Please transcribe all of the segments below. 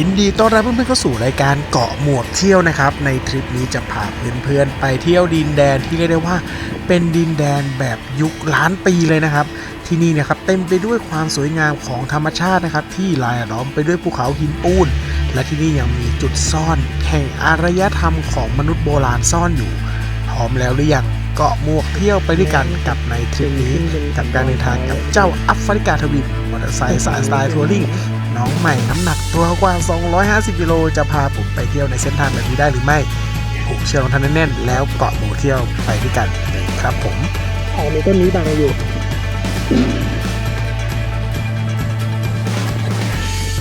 ยินดีต้อนรับเพื่อนๆเข้าสู่รายการเกาะหมวกเที่ยวนะครับ ในทริปนี้จะพาเพื่อนๆไปเที่ยวดินแดนที่เรียกได้ว่าเป็นดินแดนแบบยุคล้านปีเลยนะครับ ที่นี่เนะครับเต็มไปด้วยความสวยงามของธรรมชาตินะครับ ที่รายล้อมไปด้วยภูเขาหินปูน และที่นี่ยังมีจุดซ่อนแห่งอารยธรรมของมนุษย์โบราณซ่อนอยู่พร้อมแล้วหรือยังเกาะหมวกเที่ยวไปด้วยกันกับในทริปนี้กับการเดินทางกับเจ้าอัฟริกาทวินมอเตอร์ไซค์สายสไตล์ทัวริง น้องใหม่น้ำหนักตัวกว่า 250กิโลจะพาผมไปเที่ยวในเส้นทางแบบนี้ได้หรือไม่ผูกเชือกรองเท้าแน่นๆแล้วเกาะหมูเที่ยวไปด้วยกันเลยครับผมอ๋อมีต้นนี้บังอยู่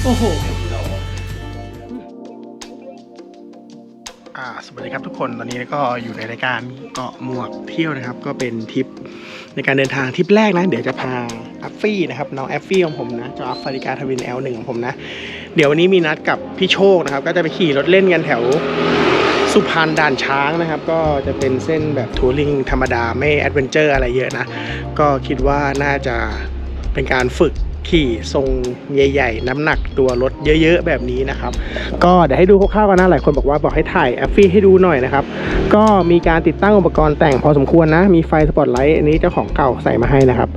โอ้โหอ่าสวัสดีครับทุกคนตอนนี้ก็อยู่ในรายการเกาะหมวกเที่ยวนะครับ ก็เป็นทริป ในการเดินทางทริปแรกนะ เดี๋ยวจะพาอัฟฟี่นะครับน้องแอฟฟี่ของผมนะจอัฟริกาทวินเอลหนึ่งของผมนะ เดี๋ยววันนี้มีนัดกับพี่โชคนะครับ ก็จะไปขี่รถเล่นกันแถวสุพรรณด่านช้างนะครับ ก็จะเป็นเส้นแบบทัวริงธรรมดาไม่แอดเวนเจอร์อะไรเยอะนะ ก็คิดว่าน่าจะเป็นการฝึก ขี่ทรงใหญ่ ๆ น้ำหนักตัวรถเยอะๆ แบบนี้นะครับ ก็เดี๋ยวให้ดูคร่าวๆกันนะ หลายคนบอกว่าบอกให้ถ่ายแอฟฟี่ให้ดูหน่อยนะครับ ก็มีการติดตั้งอุปกรณ์แต่งพอสมควรนะ มีไฟสปอตไลท์อันนี้เจ้าของเก่าใส่มาให้นะครับ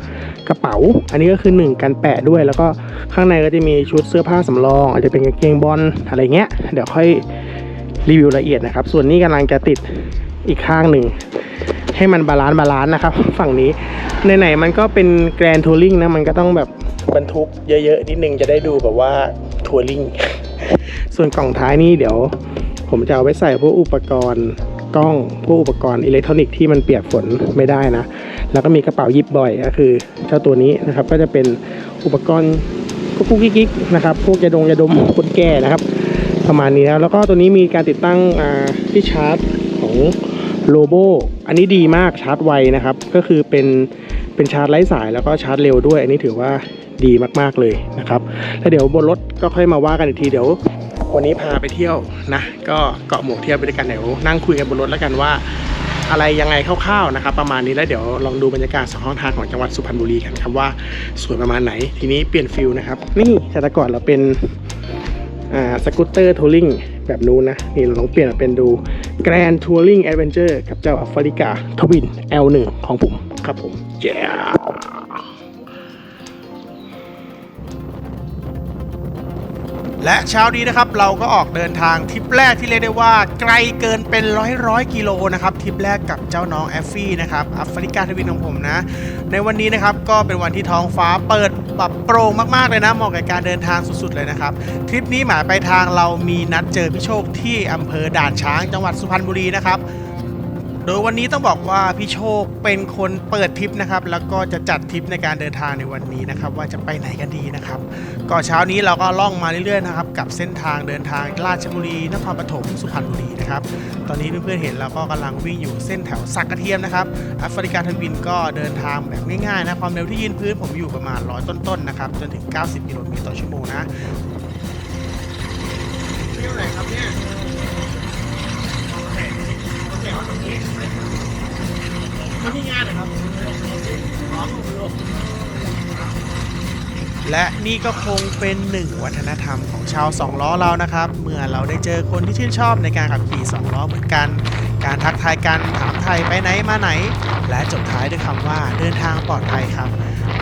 กระเป๋าอันนี้ก็คือ 1 กันแปะด้วย แล้วก็ข้างในก็จะมีชุดเสื้อผ้าสำรอง อาจจะเป็นกางเกงบอลอะไรเงี้ยเดี๋ยวค่อยรีวิวละเอียดนะครับ ส่วนนี้กำลังจะติดอีกข้างหนึ่งให้มันบาลานซ์บาลานซ์นะครับ ฝั่งนี้ไหนๆมันก็เป็นแกรนทัวริงนะ มันก็ต้องแบบ บรรทุกเยอะๆนิดนึงจะได้ดูแบบว่าทัวริงส่วนกล่องท้ายนี่เดี๋ยว ผมจะเอาไว้ใส่พวกอุปกรณ์กล้องพวกอุปกรณ์อิเล็กทรอนิกส์ที่มันเปียกฝนไม่ได้นะ แล้วก็มีกระเป๋ายิบบ่อยก็คือเจ้าตัวนี้นะครับก็จะเป็นอุปกรณ์กุ๊กกุ๊กกิ๊กนะครับพวกยาดงยาดมคนแก่นะครับ ประมาณนี้แล้วแล้วก็ตัวนี้มีการติดตั้งที่ชาร์จของโลโบอันนี้ดีมากชาร์จไวนะครับ ก็คือเป็นเป็นชาร์จไร้สายแล้วก็ชาร์จเร็วด้วย อันนี้ถือว่า ดีมากๆเลยนะครับแล้วเดี๋ยวบนรถก็ค่อยมาว่ากันอีกทีเดี๋ยว วันนี้พาไปเที่ยวนะ ก็เกาะหมวกเที่ยวไปด้วยกันเดี๋ยวนั่งคุยกันบนรถแล้วกันว่า อะไรยังไงคร่าวๆนะครับ ประมาณนี้แล้วเดี๋ยวลองดูบรรยากาศสองห้องทางของจังหวัดสุพรรณบุรีกันครับว่าสวยประมาณไหน ทีนี้เปลี่ยนฟิลนะครับนี่แต่ก่อนเราเป็นสกูตเตอร์ทัวริงแบบนู้นนะ นี่เราลองเปลี่ยนมาเป็นดูแกรนทัวริงแอดเวนเจอร์กับเจ้าอัฟริกาทวิน L1 ของผม ครับผมเและเช้านี้นะครับเราก็ออกเดินทางทริปแรกที่เรียกได้ว่า ไกลเกินเป็นร้อยร้อยกิโลนะครับทริปแรกกับเจ้าน้องแอฟฟี่นะครับอัฟริกาทวินของผมนะ ในวันนี้นะครับก็เป็นวันที่ท้องฟ้าเปิดแบบโปร่งมากๆเลยนะเหมาะกับการเดินทางสุดๆเลยนะครับทริปนี้หมายไปทางเรามีนัดเจอพี่โชคที่อำเภอด่านช้างจังหวัดสุพรรณบุรีนะครับ โดยวันนี้ต้องบอกว่าพี่โชคเป็นคนเปิดทริปนะครับ แล้วก็จะจัดทริปในการเดินทางในวันนี้นะครับ ว่าจะไปไหนกันดีนะครับก็เช้านี้เราก็ล่องมาเรื่อยๆนะครับกับเส้นทางเดินทางราชบุรีนครปฐมสุพรรณบุรีนะครับตอนนี้เพื่อนๆเห็นเราก็กำลังวิ่งอยู่เส้นแถวสักกระเทียมนะครับแอฟริกาทวินก็เดินทางแบบง่ายๆนะความเร็วที่ยืนพื้นผมอยู่ประมาณร้อยต้นๆนะครับจนถึง 90กิโลเมตรต่อชั่วโมงนะเที่ยวไหนครับเนี่ยมา ที่งานนะครับและนี่ก็คงเป็นหนึ่งวัฒนธรรมของชาวสองล้อเรานะครับ เมื่อเราได้เจอคนที่ชื่นชอบในการขับขี่สองล้อเหมือนกัน การทักทายกันถามไทยไปไหนมาไหน และจบท้ายด้วยคำว่าเดินทางปลอดภัยครับ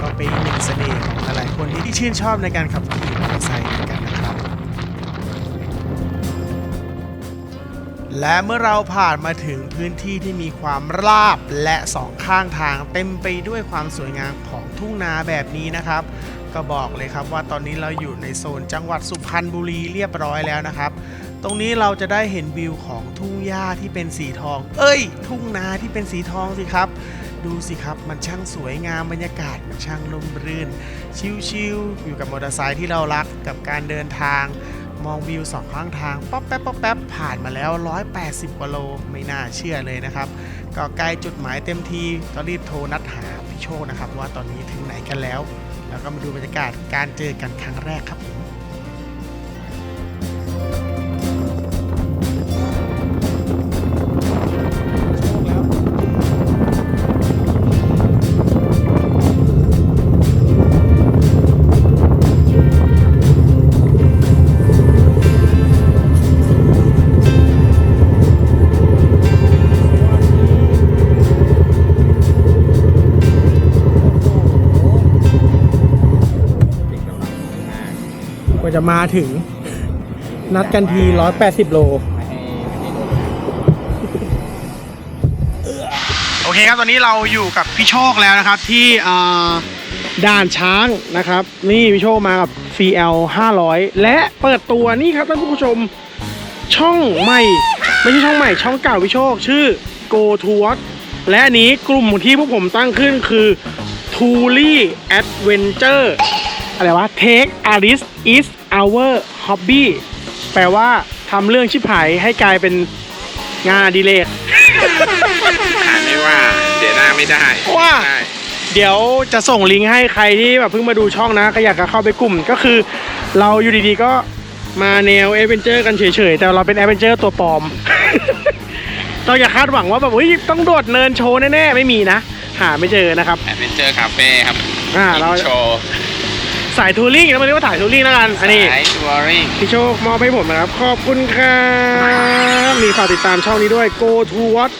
ก็เป็นหนึ่งเสน่ห์ของหลายๆคนที่ชื่นชอบในการขับขี่มอเตอร์ไซค์ และเมื่อเราผ่านมาถึงพื้นที่ที่มีความราบและสองข้างทางเต็มไปด้วยความสวยงามของทุ่งนาแบบนี้นะครับ ก็บอกเลยครับว่าตอนนี้เราอยู่ในโซนจังหวัดสุพรรณบุรีเรียบร้อยแล้วนะครับ ตรงนี้เราจะได้เห็นวิวของทุ่งหญ้าที่เป็นสีทอง เอ้ย ทุ่งนาที่เป็นสีทองสิครับ ดูสิครับมันช่างสวยงามบรรยากาศมันช่างลมรื่น ชิลๆอยู่กับมอเตอร์ไซค์ที่เรารักกับการเดินทาง มองวิวสองข้างทางป๊อปแป๊บป๊อปแป๊บผ่านมาแล้ว 180กว่าโลไม่น่าเชื่อเลยนะครับ ก็ใกล้จุดหมายเต็มทีก็รีบโทรนัดหาพี่โชคนะครับ ว่าตอนนี้ถึงไหนกันแล้ว แล้วก็มาดูบรรยากาศการเจอกันครั้งแรกครับ จะมาถึง นัดกันที180โล โอเคครับตอนนี้เราอยู่กับพี่โชคแล้วนะครับ ที่อ่อด่านช้างนะครับ นี่พี่โชคมากับ CL 500 และเปิดตัวนี่ครับท่านผู้ชมช่องใหม่ ไม่ใช่ช่องใหม่ช่องเก่าพี่โชค ชื่อ Go to Watch และอันนี้กลุ่มที่พวกผมตั้งขึ้นคือ t o l y Adventure อะไรวะ Take a r i s is our hobby แปลว่าทำเรื่องชิบหายให้กลายเป็นงานอดิเรกอ่านไม่ว่าเสียหน้าไม่ได้ว่า ได้ เดี๋ยวจะส่งลิงก์ให้ใครที่แบบเพิ่งมาดูช่องนะก็อยากจะเข้าไปกลุ่มก็คือ เราอยู่ดีๆก็มาแนวเอเวนเจอร์กันเฉยๆ แต่เราเป็นเอเวนเจอร์ตัวปลอม เราอย่าคาดหวังว่าแบบเฮ้ยต้องโดดเนินโชว์แน่ๆ ไม่มีนะ หาไม่เจอนะครับ แอดเวนเจอร์คาเฟ่ครับอ่าเราโชว์ สายทัวริงเรามาเรียกว่าสายทัวริงแล้วกันอันนี้สายทัวริงพี่โชคมอบให้ผมนะครับ ขอบคุณครับมีฝากติดตามช่องนี้ด้วย go to watch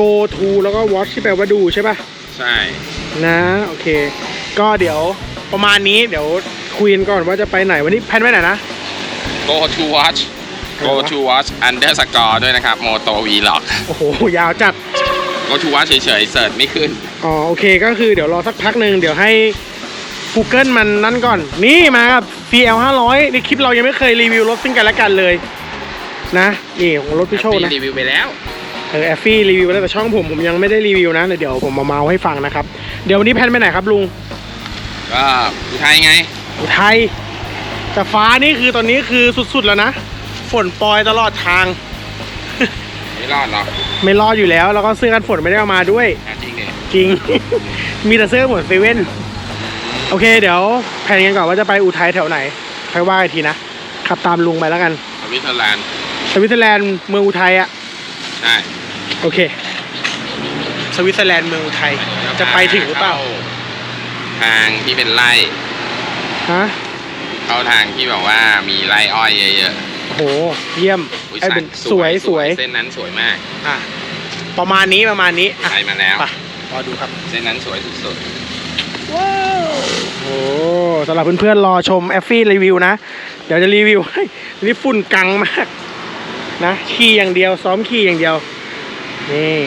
go to แล้วก็ watch ที่แปลว่าดูใช่ปะใช่นะโอเค ก็เดี๋ยวประมาณนี้เดี๋ยวคุยกันก่อนว่าจะไปไหนวันนี้แพลนไปไหนนะโก to watch go to watch underscore ด้วยนะครับโมโตวีล็อกโอ้โห ยาวจัด go to watch เฉยๆเสิร์ชไม่ขึ้น อ๋อ โอเคก็คือเดี๋ยวรอสักพักหนึ่งเดี๋ยวให้ Google มันนั่นก่อน นี่มากับ CL 500ในคลิปเรายังไม่เคยรีวิวรถซึ่งกันและกันเลย นะนี่ของรถพี่โชคนะ รีวิวไปแล้วเออแอฟฟี่รีวิวไปแล้วแต่ช่องผมผมยังไม่ได้รีวิวนะเดี๋ยวผมมาเมาให้ฟังนะครับ เดี๋ยววันนี้แพลนไปไหนครับลุงก็อุทัยไงอุทัยแต่ฟ้านี่คือตอนนี้คือสุดๆแล้วนะฝนปรอยตลอดทาง ไม่รอดหรอกไม่รอดอยู่แล้ว แล้วก็เสื้อกันฝนไม่ได้เอามาด้วยอะจริงดิจริง มีแต่เสื้อเหมือนเซเว่น โอเคเดี๋ยวแผนกันก่อนว่าจะไปอุทัยแถวไหนค่อยว่าอีกทีนะขับตามลุงไปแล้วกันสวิตเซอร์แลนด์สวิตเซอร์แลนด์เมืองอุทัยอะใช่โอเค สวิตเซอร์แลนด์เมืองอุทัยจะไปถึงหรือเปล่า ทางที่เป็นไร่ฮะเข้าทางที่แบบว่ามีไร่อ้อยเยอะโอ้โหเยี่ยมๆอุ๊ยไอ้เป็นสวยสวยเส้นนั้นสวยมากอะประมาณนี้ประมาณนี้อะไปมาแล้วไปรอดูครับ เส้นนั้นสวยสุดว้าว โอ้สำหรับเพื่อนๆรอชมแอฟฟี่รีวิวนะ เดี๋ยวจะรีวิวให้นี่ฝุ่นกังมากนะขี่อย่างเดียวซ้อมขี่อย่างเดียว นี่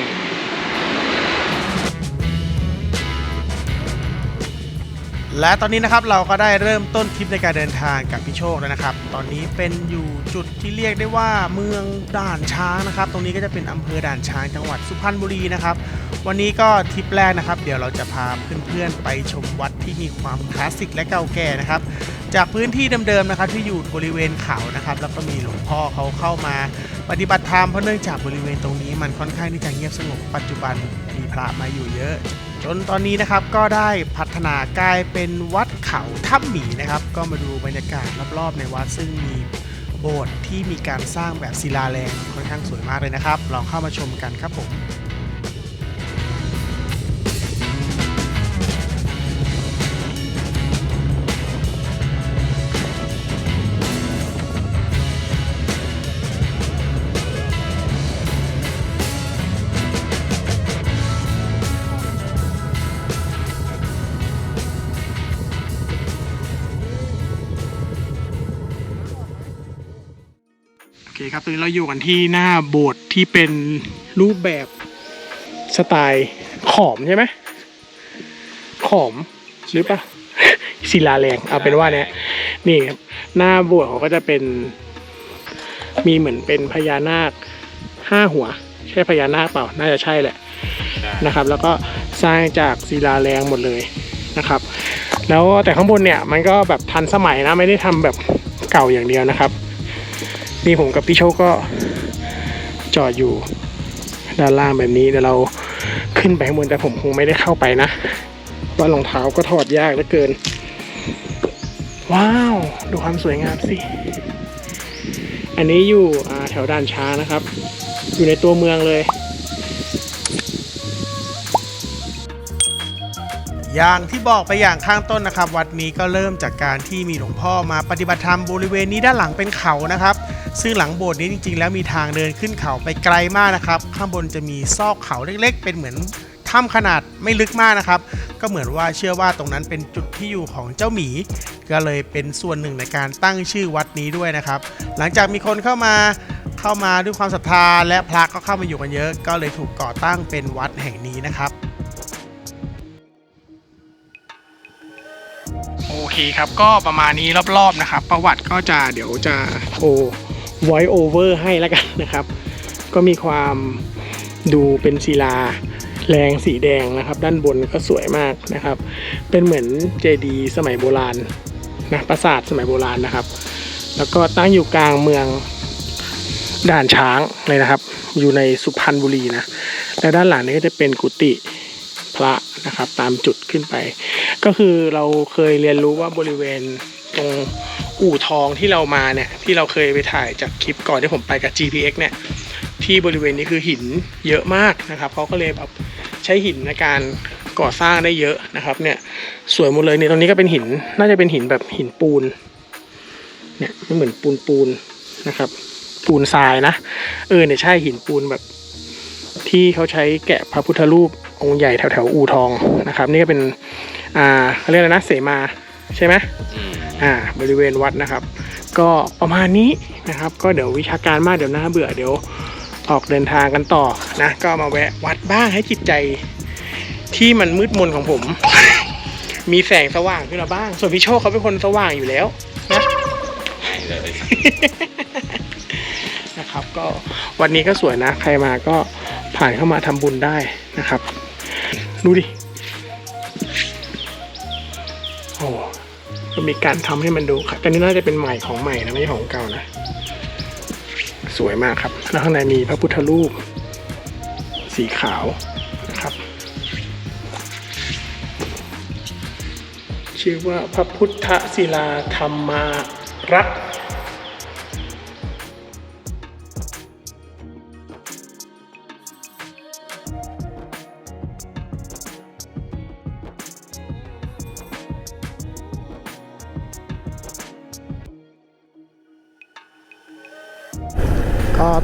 และตอนนี้นะครับเราก็ได้เริ่มต้นทริปในการเดินทางกับพี่โชคแล้วนะครับตอนนี้เป็นอยู่จุดที่เรียกได้ว่าเมืองด่านช้างนะครับ ตรงนี้ก็จะเป็นอำเภอด่านช้างจังหวัดสุพรรณบุรีนะครับ วันนี้ก็ทริปแรกนะครับ เดี๋ยวเราจะพาเพื่อนๆไปชมวัดที่มีความคลาสสิกและเก่าแก่นะครับ จากพื้นที่เดิมๆนะครับ ที่อยู่บริเวณเขานะครับ แล้วก็มีหลวงพ่อเขาเข้ามา ปฏิบัติธรรมเพราะเนื่องจากบริเวณตรงนี้มันค่อนข้างที่จะเงียบสงบปัจจุบันมีพระมาอยู่เยอะจนตอนนี้นะครับก็ได้พัฒนากลายเป็นวัดเขาถ้ำหมีนะครับ ก็มาดูบรรยากาศรอบๆในวัดซึ่งมีโบสถ์ที่มีการสร้างแบบศิลาแรงค่อนข้างสวยมากเลยนะครับ ลองเข้ามาชมกันครับผม ตอนนี้เราอยู่กันที่หน้าโบสถ์ที่เป็นรูปแบบสไตล์ขอมใช่ไหมขอมหรือเปล่าศิลาแรงเอาเป็นว่าเนี่ยนี่ครับหน้าโบสถ์เขาก็จะเป็น มีเหมือนเป็นพญานาคห้าหัว ใช่พญานาคเปล่า น่าจะใช่แหละนะครับ แล้วก็สร้างจากศิลาแรงหมดเลยนะครับ แล้วแต่ข้างบนเนี่ยมันก็แบบทันสมัยนะไม่ได้ทำแบบเก่าอย่างเดียวนะครับ นี่ผมกับพี่โชคก็จอดอยู่ด้านล่างแบบนี้เดี๋ยวเราขึ้นไปข้างบนแต่ผมคงไม่ได้เข้าไปนะว่ารองเท้าก็ถอดยากเหลือเกิน ว้าว ดูความสวยงามสิ อันนี้อยู่แถวด่านช้านะครับ อยู่ในตัวเมืองเลย อย่างที่บอกไปอย่างข้างต้นนะครับ วัดนี้ก็เริ่มจากการที่มีหลวงพ่อมาปฏิบัติธรรมบริเวณนี้ด้านหลังเป็นเขานะครับ ซึ่งหลังโบสถ์นี้จริงๆ แล้วมีทางเดินขึ้นเขาไปไกลมากนะครับ ข้างบนจะมีซอกเขาเล็กๆ เป็นเหมือนถ้ำขนาดไม่ลึกมากนะครับ ก็เหมือนว่าเชื่อว่าตรงนั้นเป็นจุดที่อยู่ของเจ้าหมี ก็เลยเป็นส่วนหนึ่งในการตั้งชื่อวัดนี้ด้วยนะครับ หลังจากมีคนเข้ามาเข้ามาด้วยความศรัทธาและพระก็เข้ามาอยู่กันเยอะ ก็เลยถูกก่อตั้งเป็นวัดแห่งนี้นะครับ โอเคครับก็ประมาณนี้รอบๆนะครับ ประวัติก็จะเดี๋ยวจะโอ้ไว โอเวอร์ให้แล้วกันนะครับ ก็มีความดูเป็นศิลาแรงสีแดงนะครับ ด้านบนก็สวยมากนะครับ เป็นเหมือนเจดีย์สมัยโบราณนะปราสาทสมัยโบราณนะครับ แล้วก็ตั้งอยู่กลางเมืองด่านช้างเลยนะครับ อยู่ในสุพรรณบุรีนะและด้านหลังนี้ก็จะเป็นกุฏิพระนะครับ ตามจุดขึ้นไป ก็คือเราเคยเรียนรู้ว่าบริเวณตรง อู่ทองที่เรามาเนี่ยที่เราเคยไปถ่ายจากคลิปก่อนที่ผมไปกับ GPX เนี่ยที่บริเวณนี้คือหินเยอะมากนะครับเขาก็เลยแบบใช้หินในการก่อสร้างได้เยอะนะครับ เนี่ยสวยหมดเลยเนี่ยตรงนี้ก็เป็นหินน่าจะเป็นหินแบบหินปูนเนี่ยไม่เหมือนปูนปูนนะครับ ปูนทรายนะเออเนี่ยใช่หินปูนแบบ ที่เขาใช้แกะพระพุทธรูปองค์ใหญ่แถวแถวๆอู่ทองนะครับ นี่ก็เป็นอ่าเขาเรียกอะไรนะเสมา ใช่ไหมอืมอ่า บริเวณวัดนะครับ ก็ประมาณนี้นะครับ ก็เดี๋ยววิชาการมากเดี๋ยวน่าเบื่อเดี๋ยวออกเดินทางกันต่อนะ ก็มาแวะวัดบ้างให้จิตใจที่มันมืดมนของผม มีแสงสว่างขึ้นมาบ้าง ส่วนพี่โชคเขาเป็นคนสว่างอยู่แล้วนะหายเลยนะครับ ก็วันนี้ก็สวยนะ ใครมาก็ผ่านเข้ามาทำบุญได้นะครับ ดูดิ โอ้ก็มีการทำให้มันดูครับอันนี้น่าจะเป็นใหม่ของใหม่นะไม่ใช่ของเก่านะ สวยมากครับ แล้วข้างในมีพระพุทธรูป สีขาวนะครับ ชื่อว่าพระพุทธศิลาธรรมารักษ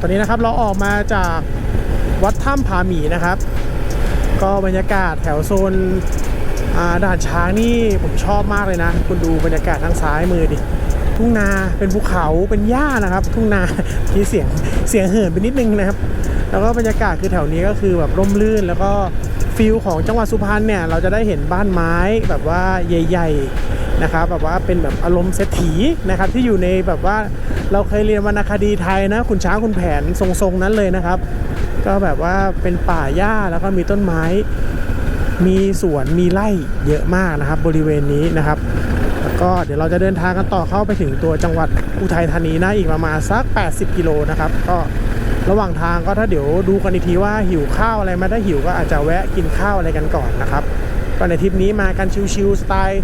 อนนี้นะครับเราออกมาจากวัดถ้ำผาหมีนะครับ ก็บรรยากาศแถวโซนด่านช้างนี่ผมชอบมากเลยนะ คุณดูบรรยากาศทางซ้ายมือดิทุ่งนาเป็นภูเขาเป็นหญ้านะครับ ทุ่งนาที่เสียงเสียงเหินไปนิดนึงนะครับ แล้วก็บรรยากาศคือแถวนี้ก็คือแบบร่มรื่น แล้วก็ฟิลของจังหวัดสุพรรณเนี่ยเราจะได้เห็นบ้านไม้แบบว่าใหญ่ ๆ นะครับแบบว่าเป็นแบบอารมณ์เศรษฐีนะครับที่อยู่ในแบบว่าเราเคยเรียนวรรณคดีไทยนะคุณช้างคุณแผนทรงๆนั้นเลยนะครับ ก็แบบว่าเป็นป่าหญ้าแล้วก็มีต้นไม้ มีสวนมีไร่เยอะมากนะครับ บริเวณนี้นะครับแล้วก็เดี๋ยวเราจะเดินทางกันต่อเข้าไปถึงตัวจังหวัดอุทัยธานีนะอีกประมาณสัก 80 กิโลนะครับก็ระหว่างทางก็ถ้าเดี๋ยวดูกันอีกทีว่าหิวข้าวอะไรมาถ้าหิวก็อาจจะแวะกินข้าวอะไรกันก่อนนะครับก็ในทริปนี้มากันชิลๆสไตล์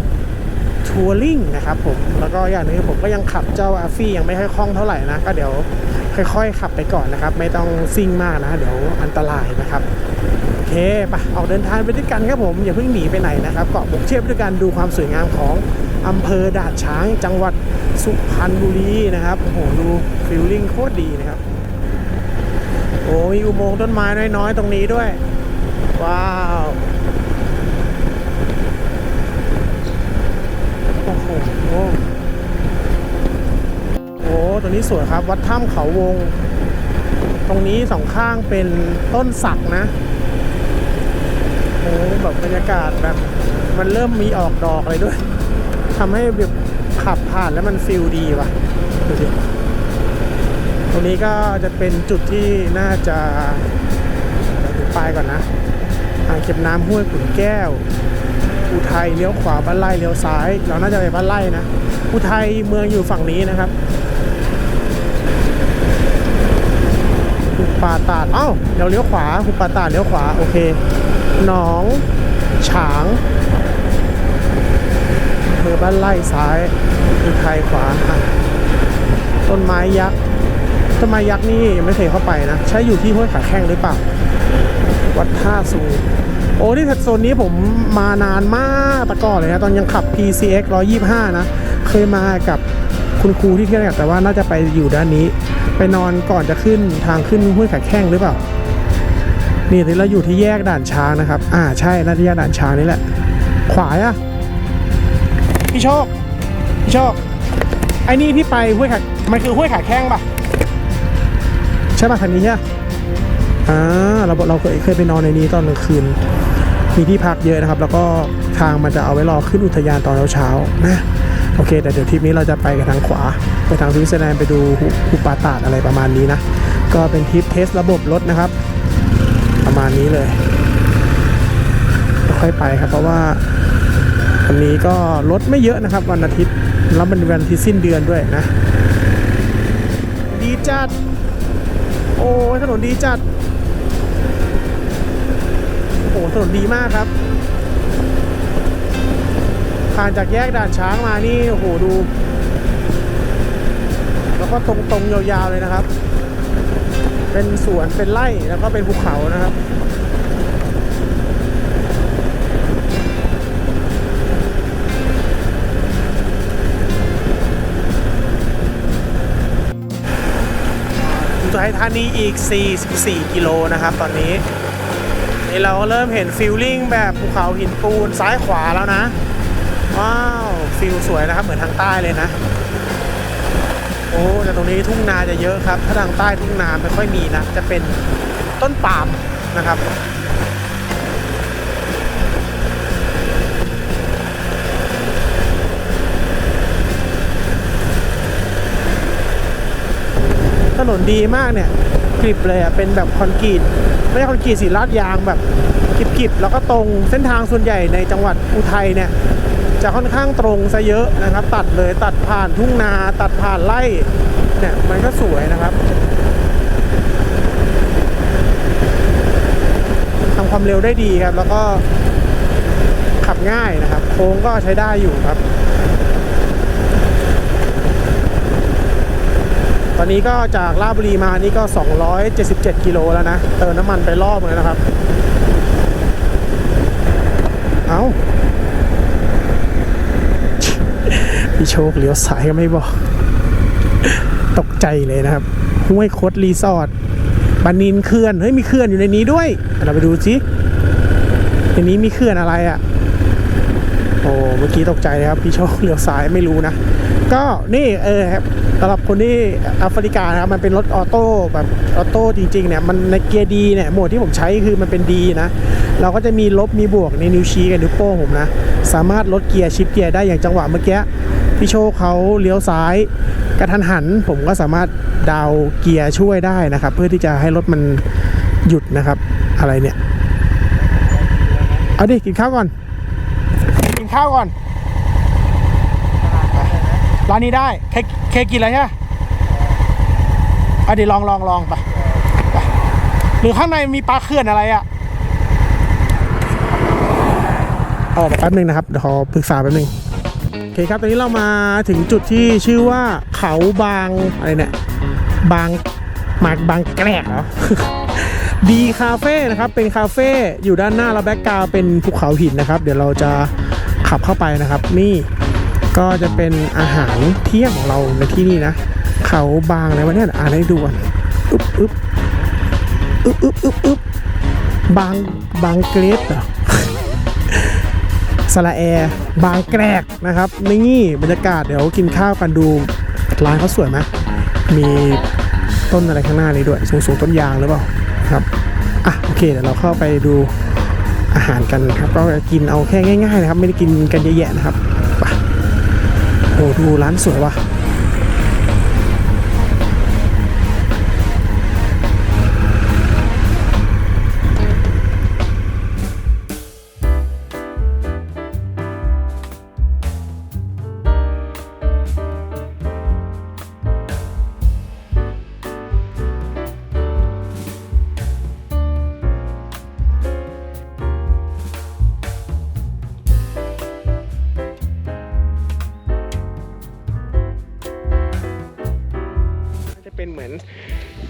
ทัวริงนะครับผมแล้วก็อย่างนึงผมก็ยังขับเจ้าอาฟี่ยังไม่ค่อยคล่องเท่าไหร่นะ ก็เดี๋ยวค่อยๆ ขับไปก่อนนะครับ ไม่ต้องซิ่งมากนะ เดี๋ยวอันตรายนะครับโอเคไปออกเดินทางไปด้วยกันครับผม อย่าเพิ่งหนีไปไหนนะครับเกาะบกเชฟด้วยกันดูความสวยงามของอำเภอด่านช้างจังหวัดสุพรรณบุรีนะครับโอ้โหดูฟิลลิ่งโคตรดีนะครับโอ้มีอุโมงค์ต้นไม้น้อยๆ ตรงนี้ด้วย ว้าว โอ้โหโอ้ตรงนี้สวยครับ วัดถ้ำเขาวง ตรงนี้สองข้างเป็นต้นสักนะโอ้แบบบรรยากาศแบบ มันเริ่มมีออกดอกอะไรด้วยทำให้แบบขับผ่านแล้วมันฟิลดีว่ะดูสิตรงนี้ก็จะเป็นจุดที่น่าจะดูป้ายก่อนนะอ่างเก็บน้ำห้วยขุนแก้ว อุทัยเลี้ยวขวาบ้านไร่เลี้ยวซ้าย เราน่าจะไปบ้านไร่นะอุทัยเมืองอยู่ฝั่งนี้นะครับหุบป่าตาดเอ้าเดี๋ยวเลี้ยวขวาหุบป่าตาดเลี้ยวขวาโอเคหนองฉางอำเภอบ้านไร่ซ้ายอุทัยขวาต้นไม้ยักษ์ต้นไม้ยักษ์นี่ยังไม่เคยเข้าไปนะ ใช่อยู่ที่ห้วยขาแข้งหรือเปล่า วัดท่าสูง โอ้นี่โซนนี้ผมมานานมากแต่ก่อนเลยนะตอนยังขับ PCX 125 นะ เคยมากับคุณครูที่เที่ยวกันแต่ว่าน่าจะไปอยู่ด้านนี้ ไปนอนก่อนจะขึ้นทางขึ้นห้วยขาแข้งหรือเปล่า นี่ที่เราอยู่ที่แยกด่านช้างนะครับ อ่าใช่น่าจะแยกด่านช้างนี่แหละ ขวาอะพี่โชคพี่โชคไอ้นี่พี่ไปห้วยขามันคือห้วยขาแข้งปะใช่ปะทางนี้ใช่อ่าเราเราเคยเคยไปนอนในนี้ตอนกลางคืน มีที่พักเยอะนะครับ แล้วก็ทางมันจะเอาไว้รอขึ้นอุทยานตอนเช้าๆนะโอเคแต่เดี๋ยวทริปนี้เราจะไปกันทางขวา ไปทางสวิตเซอร์แลนด์ไปดูหุบป่าตาดอะไรประมาณนี้นะ ก็เป็นทริปเทสระบบรถนะครับ ประมาณนี้เลยค่อยไปครับ เพราะว่าวันนี้ก็รถไม่เยอะนะครับ วันอาทิตย์แล้วมันเป็นวันที่สิ้นเดือนด้วยนะ ดีจัด โอ้ถนนดีจัด โอ้โหถนนดีมากครับผ่านจากแยกด่านช้างมานี่โอ้โหดู แล้วก็ตรงๆยาวๆเลยนะครับ เป็นสวนเป็นไร่แล้วก็เป็นภูเขานะครับอุทัยธานีอีก 44 กิโลนะครับ ตอนนี้ นี่เราก็เริ่มเห็นฟิลลิ่งแบบภูเขาหินปูนซ้ายขวาแล้วนะ ว้าวฟิลสวยนะครับ เหมือนทางใต้เลยนะ โอ้แต่ตรงนี้ทุ่งนาจะเยอะครับ ถ้าทางใต้ทุ่งนาไม่ค่อยมีนะ จะเป็นต้นปาล์มนะครับถนนดีมากเนี่ย กริบเลยอะเป็นแบบคอนกรีตไม่ใช่คอนกรีตสีลาดยางแบบกริบๆแล้วก็ตรงเส้นทางส่วนใหญ่ในจังหวัดอุทัยเนี่ยจะค่อนข้างตรงซะเยอะนะครับ ตัดเลยตัดผ่านทุ่งนา ตัดผ่านไร่เนี่ยมันก็สวยนะครับทำความเร็วได้ดีครับ แล้วก็ขับง่ายนะครับ โค้งก็ใช้ได้อยู่ครับ อนนี้ก็จากลาบุรีมานี่ก็ 277 กิโลแล้วนะ เติมน้ำมันไปรอบเลยนะครับ เอาพี่โชคเลี้ยวซ้ายก็ไม่บอก ตกใจเลยนะครับ ห้วยคดรีสอร์ทบานินเขื่อน เฮ้ย มีเขื่อนอยู่ในนี้ด้วย เราไปดูสิในนี้มีเขื่อนอะไรอะ่ะ โอ้เมื่อกี้ตกใจเลยครับ พี่โชคเลี้ยวซ้ายไม่รู้นะ ก็นี่เออครับสำหรับคนที่แอฟริกานะครับมันเป็นรถออโต้แบบออโต้จริงๆเนี่ยมันในเกียร์ดีเนี่ยโหมดที่ผมใช้คือมันเป็นดีนะ เราก็จะมีลบมีบวกในนิ้วชี้กับนิ้วโป้งผมนะ สามารถลดเกียร์ชิปเกียร์ได้อย่างจังหวะเมื่อกี้พี่โชคเขาเลี้ยวซ้ายกระทันหัน ผมก็สามารถดาวเกียร์ช่วยได้นะครับ เพื่อที่จะให้รถมันหยุดนะครับ อะไรเนี่ย เอาดิกินข้าวก่อน ข้าวก่อนร้านนี้ได้เคเคกินอะไรใช่ไหมอะเดี๋ยวลองลองลองไปไปหรือข้างในมีปลาเขื่อนอะไรอะเออเดี๋ยวแป๊บนึงนะครับเดี๋ยวขอปรึกษาแป๊บนึงโอเคครับตอนนี้เรามาถึงจุดที่ชื่อว่าเขาบางอะไรเนี่ยบางหมากบางแกรกเหรอดีคาเฟ่นะครับเป็นคาเฟ่อยู่ด้านหน้าแล้วแบ็กกราวเป็นภูเขาหินนะครับ เดี๋ยวเราจะ ขับเข้าไปนะครับ นี่ก็จะเป็นอาหารเที่ยงของเราในที่นี่นะ เขาบางอะไรวะเนี่ยอ่านให้ดูก่อนอึ๊บอึ๊บอึ๊บอึ๊บอึ๊บอึ๊บบางบางเกรดเหรอสระแอร์บางแกรกนะครับนี่บรรยากาศเดี๋ยวกินข้าวกันดูร้านเขาสวยไหมมีต้นอะไรข้างหน้านี้ด้วย สูงสูงๆต้นยางหรือเปล่าครับ อะ โอเค เดี๋ยวเราเข้าไปดู อาหารกันครับก็กินเอาแค่ง่ายๆนะครับ ไม่ได้กินกันเยอะแยะนะครับไปโอ้ดูร้านสวยว่ะ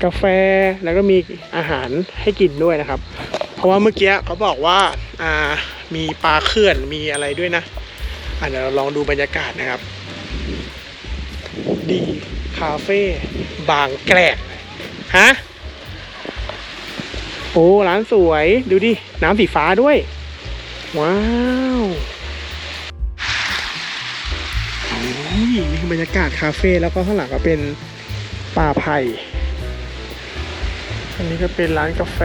กาแฟแล้วก็มีอาหารให้กินด้วยนะครับ เพราะว่าเมื่อกี้เขาบอกว่าอ่ามีปลาเขื่อนมีอะไรด้วยนะอะเดี๋ยวเราลองดูบรรยากาศนะครับ ดีคาเฟ่บางแกรกฮะโอ้ร้านสวยดูดิ น้ำสีฟ้าด้วย ว้าวโอ้ยนี่คือบรรยากาศคาเฟ่แล้วก็ข้างหลังก็เป็นป่าไผ่ อันนี้ก็เป็นร้านกาแฟ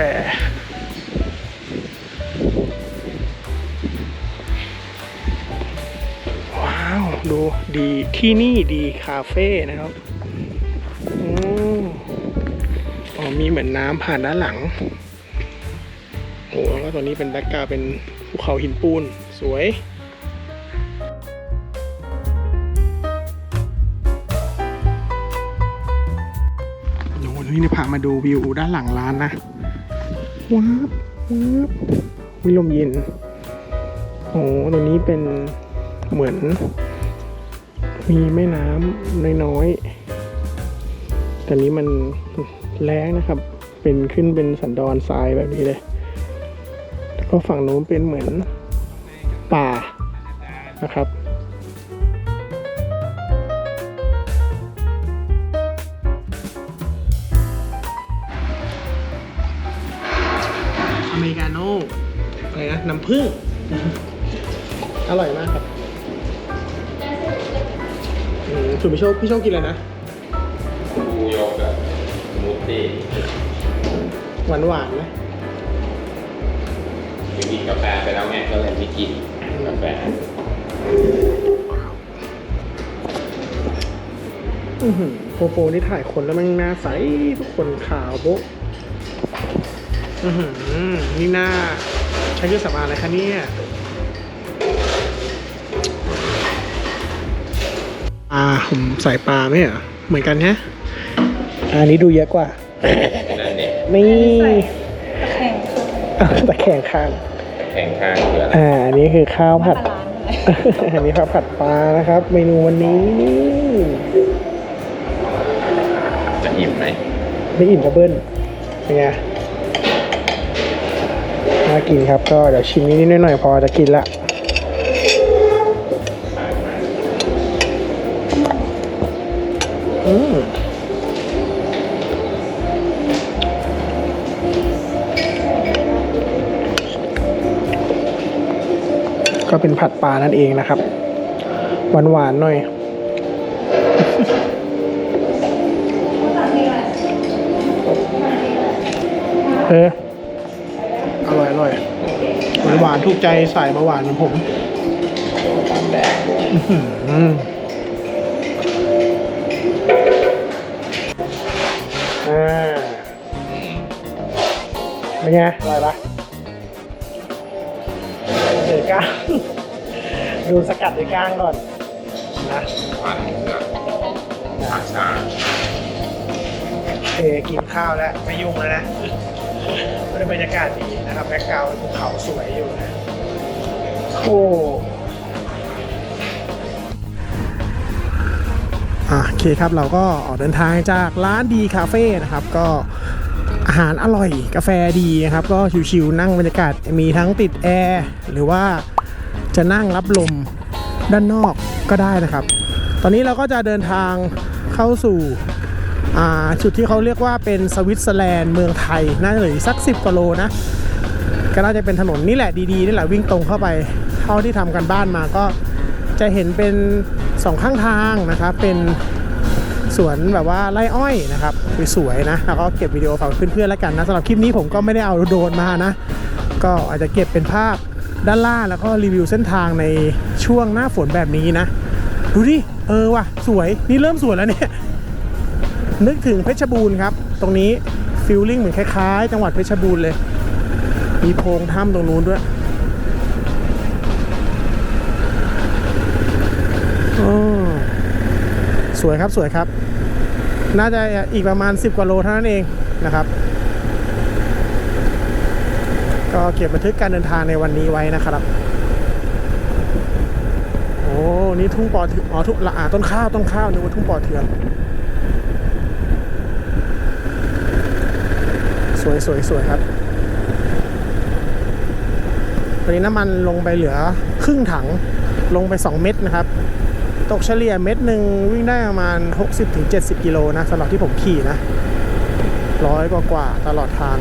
ว้าว ดูดีที่นี่ดีคาเฟ่นะครับอ๋อมีเหมือนน้ำผ่านด้านหลังโอ้แล้วก็ตัวนี้เป็นแบ็กกราวเป็นภูเขาหินปูน สวย นี่นี่พามาดูวิวด้านหลังร้านนะว้าบว้าบวิลมเย็น โอ้ตรงนี้เป็นเหมือน มีแม่น้ำน้อยๆ แต่นี้มันแรงนะครับ เป็นขึ้นเป็นสันดอนทรายแบบนี้เลย แล้วก็ฝั่งโน้นเป็นเหมือนป่านะครับ ส่วนพี่โชคพี่โชคกินอะไรนะบูโยเกิร์ตสมูทตี้หวานหวานๆนะอยู่กินกาแฟไปแล้วไงก็เลยไม่กินกาแฟอือหือโปโปนี่ถ่ายคนแล้วแมันหน้าใสทุกคนขาวโบ๊ะอือหือนี่หน้าใช้เครื่องสำอางอะไรคะเนี่ยาผมใส่ปลาไหมเหรอเหมือนกันฮะอันนี้ดูเยอะกว่า นั่นเนี่ยนี่แข่งอะตะแข่งข้างแข่งข้างคืออะไรอ่าอันนี้คือข้าวผัดปลาร้านอะไรอันนี้ข้าวผัดปลานะครับ เมนูวันนี้นี่จะอิ่มไหมไม่อิ่มกระเบิ้ลเป็นไงน่ากินครับก็เดี๋ยวชิมนิดๆหน่อยๆพอจะกินละ อืมก็เป็นผัดปลานั่นเองนะครับ หวานๆหน่อย เออ อร่อยอร่อยหวานหวานถูกใจสายเบาหวานของผม เป็นไงอร่อยปะเดือก้าง ดูสกัดด้วยก้างก่อนนะหวานเผือกผักชาเอกินข้าวแล้วไม่ยุ่งแล้วนะก็ได้บรรยากาศดีนะครับแบ็กกราวด์ภูเขาสวยอยู่นะโอ้ โอเคครับเราก็ออกเดินทางจากร้านดีคาเฟ่นะครับ ก็อาหารอร่อยกาแฟดีนะครับ ก็ชิวๆนั่งบรรยากาศมีทั้งติดแอร์หรือว่าจะนั่งรับลมด้านนอกก็ได้นะครับ ตอนนี้เราก็จะเดินทางเข้าสู่จุดที่เขาเรียกว่าเป็นสวิตเซอร์แลนด์เมืองไทยน่าจะเหลืออีกสัก 10กิโลนะก็น่าจะเป็นถนนนี่แหละดีๆนี่แหละวิ่งตรงเข้าไปเท่าที่ทำกันบ้านมาก็ จะเห็นเป็นสองข้างทางนะครับ เป็นสวนแบบว่าไร่อ้อยนะครับสวยๆนะแล้วก็เก็บวิดีโอฝากเพื่อนๆแล้วกันนะสำหรับคลิปนี้ผมก็ไม่ได้เอาโดรนมานะ ก็อาจจะเก็บเป็นภาพด้านล่างแล้วก็รีวิวเส้นทางในช่วงหน้าฝนแบบนี้นะ ดูดิเออว่ะสวยนี่เริ่มสวยแล้วเนี่ยนึกถึงเพชรบูรณ์ครับ ตรงนี้ฟิลลิ่งเหมือนคล้ายๆ จังหวัดเพชรบูรณ์เลย มีโพรงถ้ำตรงนู้นด้วย วยครับสวยครับ น่าจะอีกประมาณ 10กว่าโลเท่านั้นเองนะครับ ก็เก็บบันทึกการเดินทางในวันนี้ไว้นะครับ โอ้นี่ทุ่งปอเทืองอ๋อทุ่งละอาต้นข้าวต้นข้าวนึกว่าทุ่งปอเทืองสวยสวยสวยครับตอนนี้น้ำมันลงไปเหลือครึ่งถังลงไป 2 เม็ดนะครับ ตกเฉลี่ยเม็ดหนึ่งวิ่งได้ประมาณ 60-70 กิโลนะสำหรับที่ผมขี่นะร้อยกว่าตลอดทาง